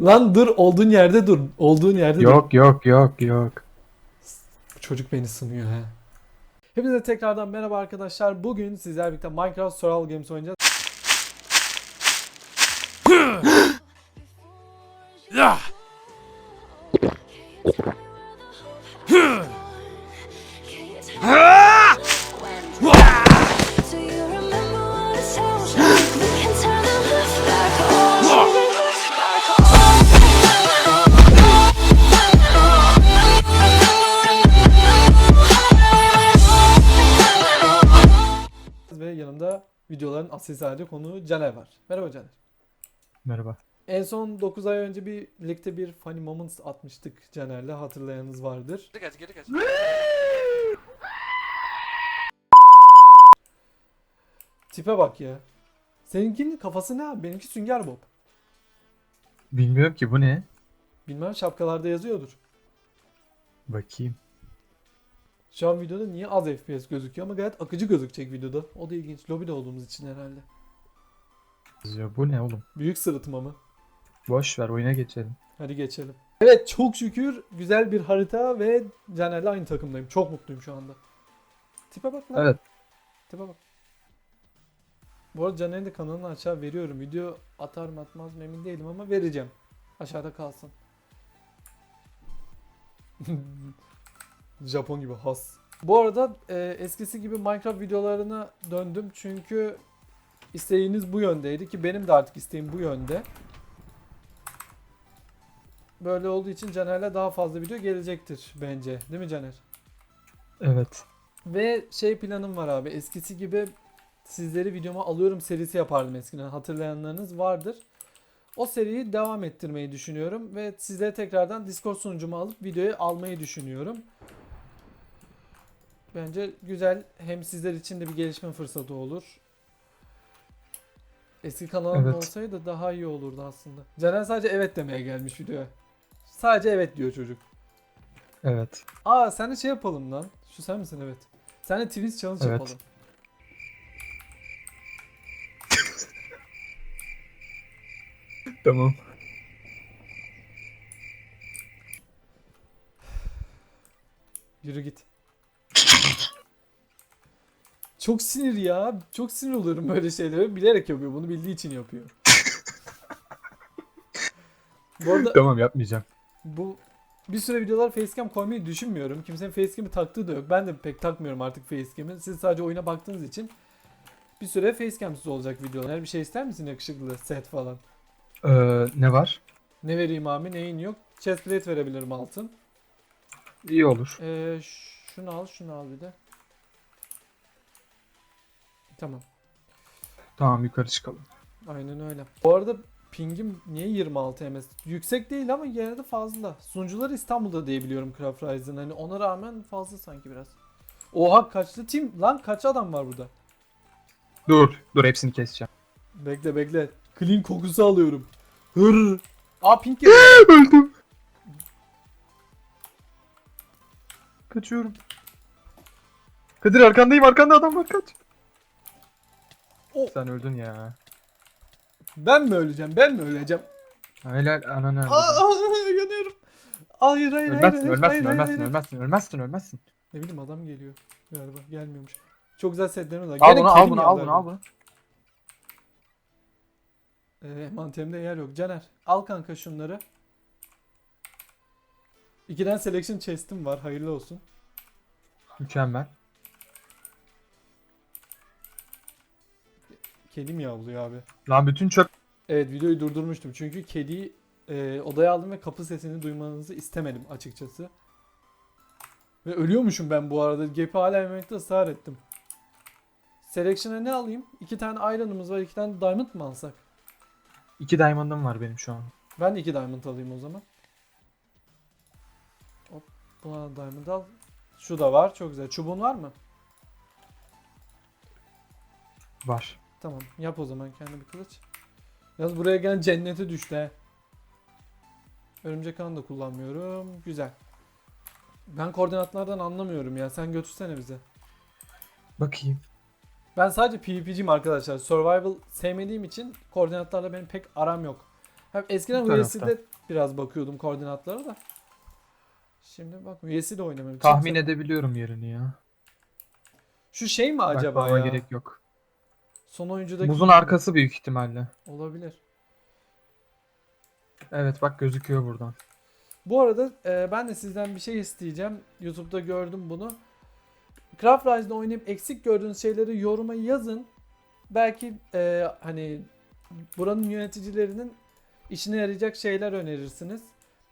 Lan dur olduğun yerde dur. Olduğun yerde dur. Yok yok yok yok. Çocuk beni sınıyor he. Hepinize tekrardan merhaba arkadaşlar. Bugün sizlerle birlikte Minecraft Survival Games oynayacağız. Do videoların asıl sahibi konu Caner var. Merhaba Caner. Merhaba. En son 9 ay önce bir birlikte bir Funny Moments atmıştık Caner'le hatırlayanınız vardır. Geri kaç geri kaç. Tipe bak ya. Seninkinin kafası ne abi? Benimki Sünger Bob. Bilmiyorum ki bu ne? Bilmem şapkalarda yazıyordur. Bakayım. Şu an videoda niye az FPS gözüküyor ama gayet akıcı gözükecek videoda. O da ilginç. Lobide olduğumuz için herhalde. Yazıyor. Bu ne oğlum? Büyük sırıtma mı? Boş ver oyuna geçelim. Hadi geçelim. Evet çok şükür güzel bir harita ve Caner'le aynı takımdayım. Çok mutluyum şu anda. Tipe bak lan. Evet. Tipe bak. Bu arada Caner'in de kanalını aşağı veriyorum. Video atar mı atmaz mı emin değilim ama vereceğim. Aşağıda kalsın. Japon gibi has. Bu arada e, eskisi gibi Minecraft videolarına döndüm çünkü isteğiniz bu yöndeydi ki benim de artık isteğim bu yönde. Böyle olduğu için Caner'le daha fazla video gelecektir bence. Değil mi Caner? Evet. Ve şey planım var abi. Eskisi gibi sizleri videoma alıyorum serisi yapardım eskiden. Hatırlayanlarınız vardır. O seriyi devam ettirmeyi düşünüyorum ve sizlere tekrardan Discord sunucumu alıp videoyu almayı düşünüyorum. Bence güzel. Hem sizler için de bir gelişme fırsatı olur. Eski kanalım Evet. olsaydı daha iyi olurdu aslında. Caner sadece evet demeye gelmiş videoya. Sadece evet diyor çocuk. Evet. Aa sen de şey yapalım lan. Şu sen misin evet. Sen de Twitch challenge Evet. yapalım. Tamam. Yürü git. Çok sinir ya. Çok sinir oluyorum böyle şeylere. Bilerek yapıyor. Bunu bildiği için yapıyor. Bu arada Tamam yapmayacağım. bu bir süre videolar facecam koymayı düşünmüyorum. Kimsenin facecam'i taktığı da yok. Ben de pek takmıyorum artık facecam'i. Siz sadece oyuna baktığınız için bir süre facecam'siz olacak videolar. Bir şey ister misin yakışıklı set falan? Ee, ne var? Ne vereyim abi neyin yok? Chestplate verebilirim altın. İyi olur. Ee, şunu al şunu al bir de. Tamam. Tamam yukarı çıkalım. Aynen öyle. Bu arada pingim niye 26 ms? Yüksek değil ama yine de fazla. Sunucular İstanbul'da diye biliyorum Craft Rise'ın. Hani ona rağmen fazla sanki biraz. Oha kaçlı team? Lan kaç adam var burada? Dur. Dur hepsini keseceğim. Bekle bekle. Clean kokusu alıyorum. Hır. Aa ping geliyor. Öldüm. Kaçıyorum. Kadir arkandayım arkanda adam var kaç. Oh. Sen öldün ya. ben mi öleceğim? Ben mi öleceğim? Helal ananı. Aa, yanıyorum. Hayır hayır hayır. Ölmezsin hayır, ölmezsin hayır, ölmezsin hayır. ölmezsin ölmezsin ölmezsin. Ne bileyim adam geliyor. Galiba gelmiyormuş. Çok güzel setlerimiz var. Al Gene bunu al bunu al bunu al bunu. Ee, mantemde yer yok. Caner al kanka şunları. İkiden selection chest'im var. Hayırlı olsun. Mükemmel. Kedim yavluyor abi. Lan bütün çöp Evet videoyu durdurmuştum. Çünkü kediyi e, odaya aldım ve kapı sesini duymanızı istemedim açıkçası. Ve ölüyormuşum ben bu arada. Gap'i hala yemekte ısrar ettim. Selection'a ne alayım? İki tane iron'ımız var. iki tane diamond mı alsak? iki diamond'ım var benim şu an. Ben de iki diamond alayım o zaman. Hop buna diamond al. Şu da var çok güzel. Çubuğun var mı? Var. Tamam yap o zaman kendi bir kılıç. Yalnız buraya gelen cennete düştü he. Örümcek ağını da kullanmıyorum. Güzel. Ben koordinatlardan anlamıyorum ya. Sen götürsene bize. Bakayım. Ben sadece PvP'ciyim arkadaşlar. Survival sevmediğim için koordinatlarla benim pek aram yok. Hem eskiden Bu. US'de biraz bakıyordum koordinatlara da. Şimdi bak US'de oynamıyorum. Tahmin Kimse- edebiliyorum yerini ya. Şu şey mi acaba Bakmama ya? gerek yok. Son oyuncudaki Muzun arkası büyük ihtimalle. olabilir. Evet bak gözüküyor buradan. Bu arada e, ben de sizden bir şey isteyeceğim. YouTube'da gördüm bunu. Craft Rise'da oynayıp eksik gördüğünüz şeyleri yoruma yazın. Belki e, hani buranın yöneticilerinin işine yarayacak şeyler önerirsiniz.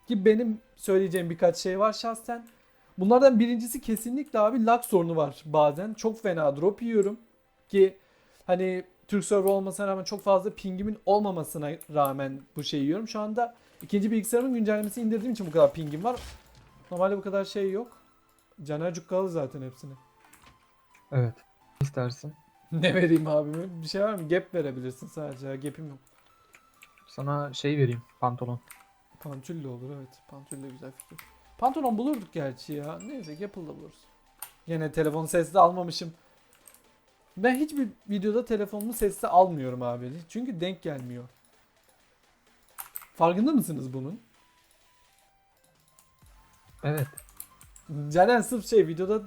Ki benim söyleyeceğim birkaç şey var şahsen. Bunlardan birincisi kesinlikle abi lag sorunu var bazen. Çok fena drop yiyorum. Ki hani Türk server olmasına rağmen çok fazla pingimin olmamasına rağmen bu şeyi yiyorum. Şu anda ikinci bilgisayarımın güncellemesini indirdiğim için bu kadar pingim var. Normalde bu kadar şey yok. Caner cukkalı zaten hepsini. Evet. İstersin. ne vereyim abime? Bir şey var mı? Gap verebilirsin sadece. Gap'im yok. Sana şey vereyim. Pantolon. Pantülle olur evet. Pantülle güzel fikir. Pantolon bulurduk gerçi ya. Neyse Apple'da buluruz. Yine telefonu sesli almamışım. Ben hiçbir videoda telefonumu sesli almıyorum abi. Çünkü denk gelmiyor. Farkında mısınız bunun? Evet. Caner sırf şey videoda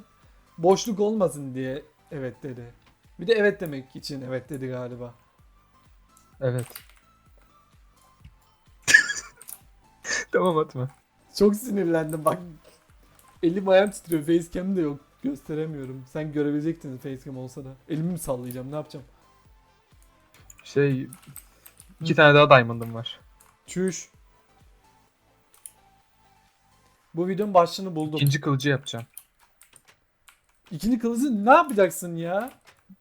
boşluk olmasın diye evet dedi. Bir de evet demek için evet dedi galiba. Evet. tamam atma. Çok sinirlendim bak. Elim ayağım titriyor. Facecam de yok. Gösteremiyorum. Sen görebilecektin facecam olsa da. Elimi mi sallayacağım? Ne yapacağım? Şey iki tane daha diamond'ım var. Çüş. Bu videonun başlığını buldum. İkinci, İkinci kılıcı yapacağım. kılıcı ne yapacaksın ya?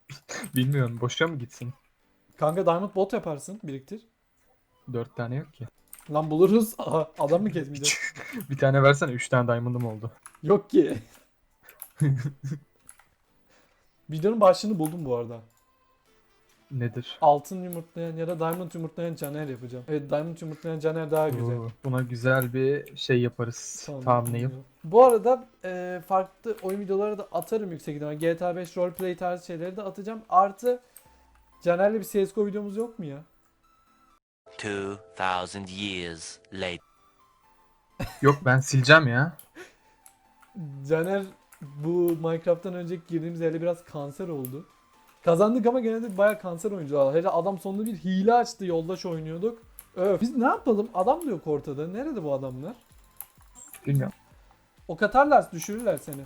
Bilmiyorum boşa mı gitsin? Kanka diamond bot yaparsın. Biriktir. Dört tane yok ki. Lan buluruz. Aha, adam mı kesmeyeceğiz? Bir tane versene üç tane diamond'ım oldu. Yok ki. Videonun başlığını buldum bu arada. Nedir? Altın yumurtlayan ya da diamond yumurtlayan Caner yapacağım. Evet diamond yumurtlayan Caner daha güzel. Oo, Buna güzel bir şey yaparız. Tamam. Thumbnail. Bu arada e, farklı oyun videoları da atarım yüksek ihtimalle. GTA 5 roleplay tarzı şeyleri de atacağım. Artı Caner'le bir CSGO videomuz yok mu ya? 2000 years later. Yok ben sileceğim ya. Caner bu Minecraft'tan önceki girdiğimiz yerde biraz kanser oldu. Kazandık ama gene de bayağı kanser oyuncular. Hele adam sonunda bir hile açtı yoldaş oynuyorduk. Öf. Biz ne yapalım? Adam da yok ortada. Nerede bu adamlar? Bilmiyorum. O katarlar düşürürler seni.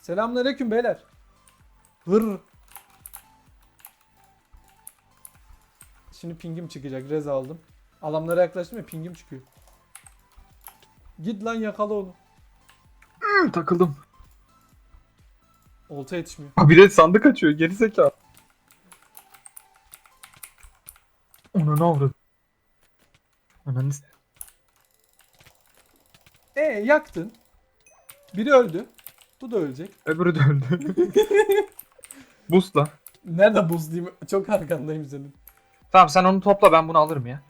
Selamünaleyküm beyler. Hır. Şimdi pingim çıkacak. Rez aldım. Adamlara yaklaştım ya pingim çıkıyor. Git lan yakala onu. Hı, takıldım. Olta yetişmiyor. Ha, Bir de sandık açıyor geri zekalı. Onu ne avradı? Ananı s- E yaktın. Biri öldü. Bu da ölecek. Öbürü de öldü. Busla. Nerede buz diyeyim? Çok arkandayım senin. Tamam sen onu topla ben bunu alırım ya.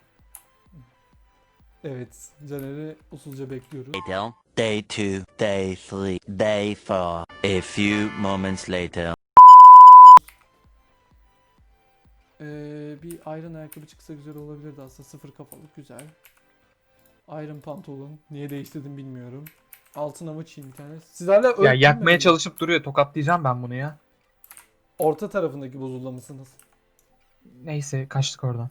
Evet. Caner'i usulca bekliyoruz. Later. Day 2, day 3, day 4. A few moments later. Ee, bir iron ayakkabı çıksa güzel olabilirdi aslında. Sıfır kafalık güzel. Iron pantolon. Niye değiştirdim bilmiyorum. Altın yiyeyim bir tane. Sizlerle Ya örtün mü? yakmaya çalışıp duruyor tokatlayacağım ben bunu ya. Orta tarafındaki buzulda mısınız? Neyse kaçtık oradan.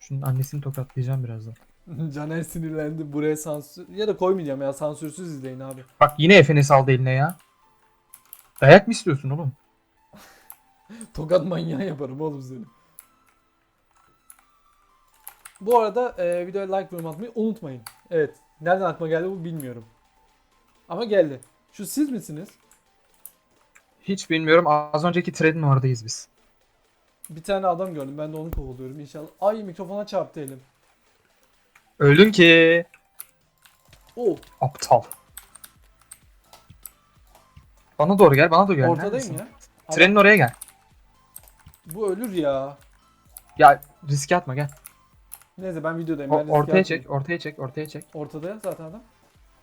Şunun annesini tokatlayacağım birazdan. Caner sinirlendi. Buraya sansür... Ya da koymayacağım ya. Sansürsüz izleyin abi. Bak yine Efe'ni aldı eline ya. Dayak mı istiyorsun oğlum? Tokat manyağı yaparım oğlum seni. Bu arada e, videoya like yorum atmayı unutmayın. Evet. Nereden aklıma geldi bu bilmiyorum. Ama geldi. Şu siz misiniz? Hiç bilmiyorum. Az önceki trenin oradayız biz. Bir tane adam gördüm. Ben de onu kovalıyorum inşallah. Ay mikrofona çarptı elim. Öldün ki. Oh Aptal. Bana doğru gel, bana doğru gel. ortadayım Neredesin? ya. Trenin oraya gel. Bu ölür ya. Ya riske atma gel. Neyse ben videodayım. O- ben riske ortaya atmayayım. çek, ortaya çek, ortaya çek. Ortada ya zaten adam.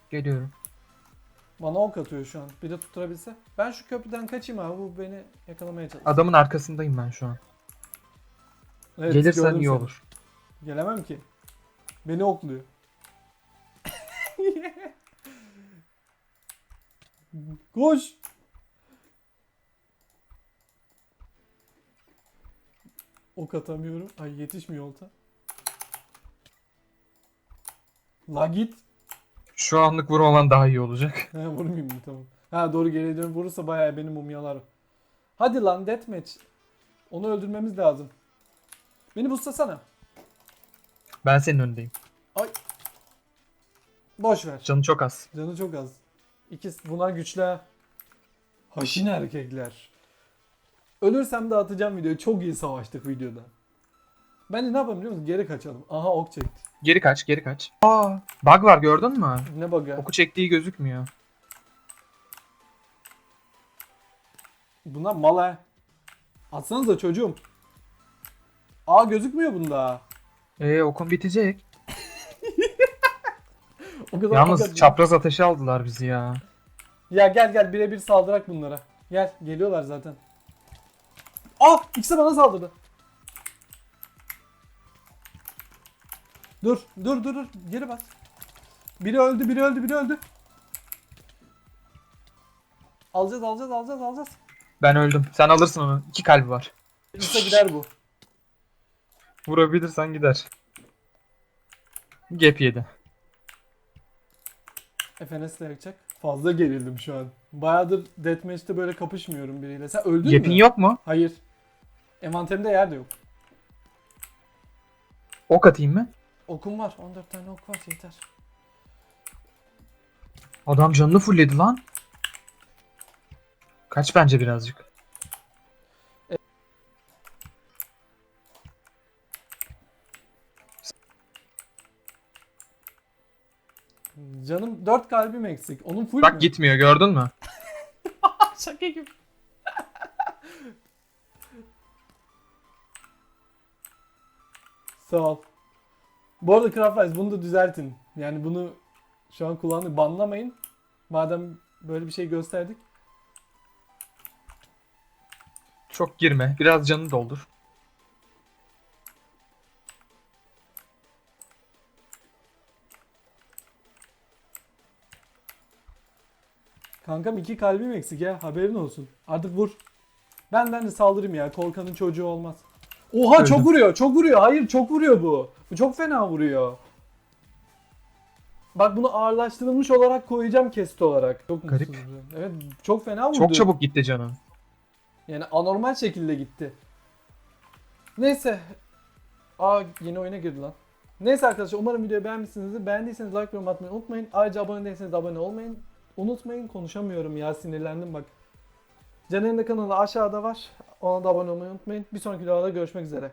Geliyorum. Bana ok atıyor şu an. Bir de tutturabilse. Ben şu köprüden kaçayım abi. Bu beni yakalamaya çalışıyor. Adamın arkasındayım ben şu an. Evet, Gelirsen gördüm iyi seni. olur. Gelemem ki. Beni okluyor. Koş. Ok atamıyorum. Ay yetişmiyor olta. La git. Şu anlık vurmaman daha iyi olacak. Ha vurmayayım mı tamam. Ha doğru geriye dönüp vurursa bayağı beni mumyalar. Hadi lan deathmatch. Onu öldürmemiz lazım. Beni buslasana. Ben senin önündeyim. Ay. Boş ver. Canı çok az. Canı çok az. İkisi bunlar güçlü. ha. Haşin erkekler. Ölürsem de atacağım videoyu. Çok iyi savaştık videoda. Ben de ne yapayım biliyor musun? Geri kaçalım. Aha ok çekti. Geri kaç, geri kaç. Aa, bug var gördün mü? Ne bug'a? Oku çektiği gözükmüyor. Bunlar mal ha. Atsanıza çocuğum. Aa gözükmüyor bunda. Ee, okun bitecek. O kadar Yalnız fakat- çapraz ateşi aldılar bizi ya. Ya gel gel birebir saldırak bunlara. Gel geliyorlar zaten. Aa ikisi bana saldırdı. Dur dur dur dur geri bas. Biri öldü biri öldü biri öldü. Alacağız alacağız alacağız alacağız. Ben öldüm. Sen alırsın onu. İki kalbi var. Gelirse gider bu. Vurabilirsen gider. Gap yedi. FNS de yakacak. Fazla gerildim şu an. Bayağıdır deathmatch'te böyle kapışmıyorum biriyle. Sen öldün Gap'in mü? yok mu? Hayır. Envanterimde yer de yok. Ok atayım mı? Okum var. 14 tane ok var yeter. Adam canını fullledi lan. Kaç bence birazcık. Canım 4 kalbim eksik. Onun full Bak mü? gitmiyor gördün mü? Şaka gibi. Sağ ol. Bu arada Craft Rice bunu da düzeltin. Yani bunu şu an kullandık. Banlamayın. Madem böyle bir şey gösterdik. Çok girme. Biraz canını doldur. Kankam iki kalbim eksik ya. Haberin olsun. Artık vur. Ben ben de saldırayım ya. Korkanın çocuğu olmaz. Oha Öldüm. çok vuruyor. Çok vuruyor. Hayır çok vuruyor bu. Bu çok fena vuruyor. Bak bunu ağırlaştırılmış olarak koyacağım kesit olarak. Çok Garip. mutsuzum. Evet çok fena vurdu. Çok çabuk gitti canın. Yani anormal şekilde gitti. Neyse. Aa yeni oyuna girdi lan. Neyse arkadaşlar umarım videoyu beğenmişsinizdir. Beğendiyseniz like yorum atmayı unutmayın. Ayrıca abone değilseniz de abone olmayın. Unutmayın konuşamıyorum ya sinirlendim bak. Caner'in de kanalı aşağıda var. Ona da abone olmayı unutmayın. Bir sonraki videoda görüşmek üzere.